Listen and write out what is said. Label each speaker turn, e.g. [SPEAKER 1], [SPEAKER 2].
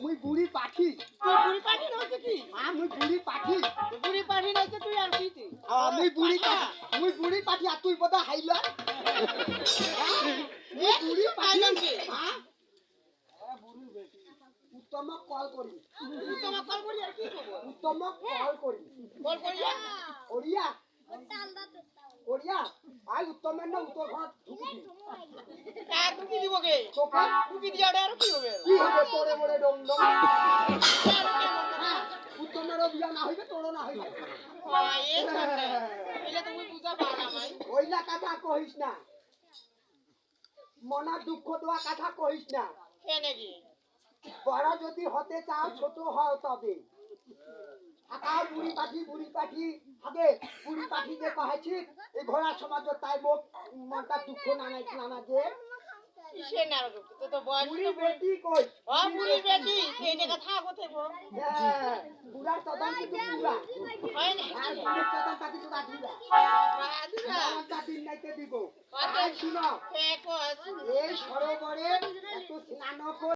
[SPEAKER 1] মুই বুড়ি পাখি
[SPEAKER 2] তুই বুড়ি পাখি নইছে কি
[SPEAKER 1] আ মুই বুড়ি পাখি
[SPEAKER 2] বুড়ি পাখি নইছে তুই আর কি তুই
[SPEAKER 1] আ মুই বুড়ি পাখি মুই বুড়ি পাখি আর তুই বোধহয় হাইলা
[SPEAKER 2] এ
[SPEAKER 1] বুড়ি পাখি হ্যাঁ উত্তমক কল করি।
[SPEAKER 2] তুই তোমার কল করি। আর কি করব
[SPEAKER 1] উত্তমক কল করি
[SPEAKER 2] কল করিয়া
[SPEAKER 1] ওড়িয়া আই উত্তমের না উত্তর ঘর ঢুকবি
[SPEAKER 2] কা তুমি দিব কে?
[SPEAKER 1] তোকে
[SPEAKER 2] তুমি দিয়া আর কি হবে?
[SPEAKER 1] কি হবে তোরে মোরে ডং ডং উত্তমেরও বিয়া না হইবে তোরও না হইবে।
[SPEAKER 2] এ সামনে তুমি বুঝা না ভাই।
[SPEAKER 1] ওইলা কথা কহিস না। মনা দুঃখ দেওয়া কথা কহিস না।
[SPEAKER 2] কেনে কি
[SPEAKER 1] বড় যদি হতে চাও ছোট হও তবে। আকাও বুড়ি পাখি বুড়ি পাখি আগে বুড়ি পাখি যে কহেছি এই ঘোড়ার সমাজ তাই মোক মনটা দুঃখ নানাই নানা যে। হ্যাঁ, সরোবরে এত স্নান